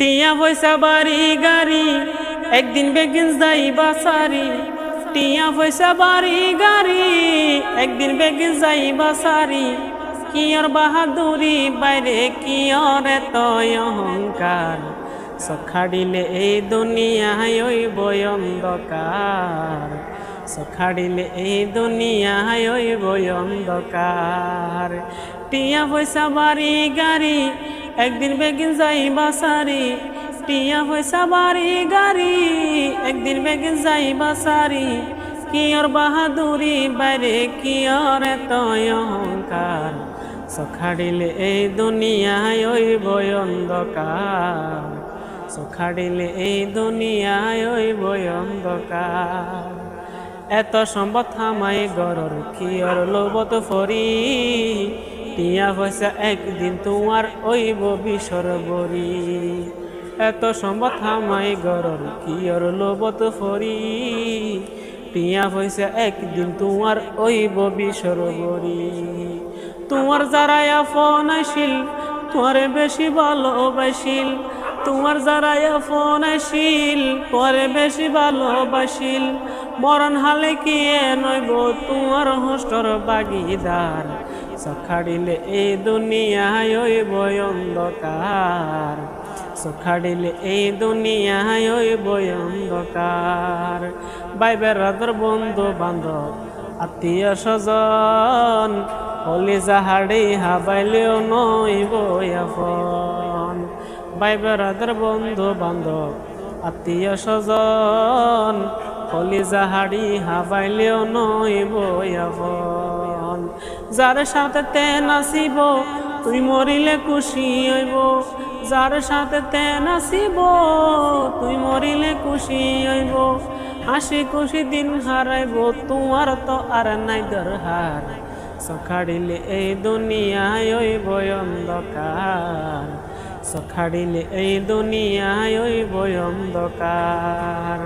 টিয়া পয়সা বাড়ি গাড়ি, একদিন বেগিন যাই বাসারি। টিয়া পয়সা বাড়ি গাড়ি, একদিন বেগিন যাই বাসারি। কিয়র বাহাদুরি, বাইরে কিয়র এত অহংকার? সখাড়িলে এই দুনিয়ায় ওই বয়ন্দকার সখাড়িলে এই দুনিয়ায় ওই বয়ন্দকার টিয়া পয়সা বাড়ি গাড়ি একদিন বেগিন যাই বাসারি টিয়া পয়সা বাড়ি গাড়ি। একদিন বেগিন যাই বাসারি কিয়র বাহাদুরি, বাইরে কিয়র এত অহংকার? সখাড়িলে এই দুনিয়ায় ওই বয়ন্দকার সখাড়িলে এই দুনিয়ায় ওই বয়ন্দকার এত সম্পদ থামাই গরর কিয়র লোবত ফরি? টিয়া হয়েছে একদিন তোমার ওইব ববি সরবরি। এত সম্পদ গরল গরর কিয়র লোবত ফরি। টিয়া হয়েছে একদিন তোমার ওইব ববি সরবরি। তোমার যারা ফোন আসিল তোমার বেশি ভালোবাসিল। তোমার যারা ফোন আসিল, পরে বেশি ভালোবাসিল। মরণ হালে কি নইব তোমার হোস্টর বাগিদার সখাড়িলে এই দুনিয়ায় ওই বয়ন্দকার সখাড়িলে এই দুনিয়ায় ওই বয়ন্দকার বাইবের রাতর বন্ধু বান্ধব আত্মীয় স্বজন, হলি যাহাড়ি হাবাইলেও নইব আপন ভাই বেড়াদের বন্ধু বান্ধব আত্মীয় স্বজন হলি যাহাড়ি হাবাইলেও নইব আপন যার সাথে তে নাচিব তুই মরিলে খুশি হইব। যার সাথে তে নাচিব তুই মরিলে খুশি হইব। হাসি খুশি দিন হারাইব, তোমার তো আর নাই দরহার সখাড়িলে এই দুনিয়ায় ওই বয়ন্দকার সখাড়িলে এই দুনিয়ায় ওই বয়ন্দকার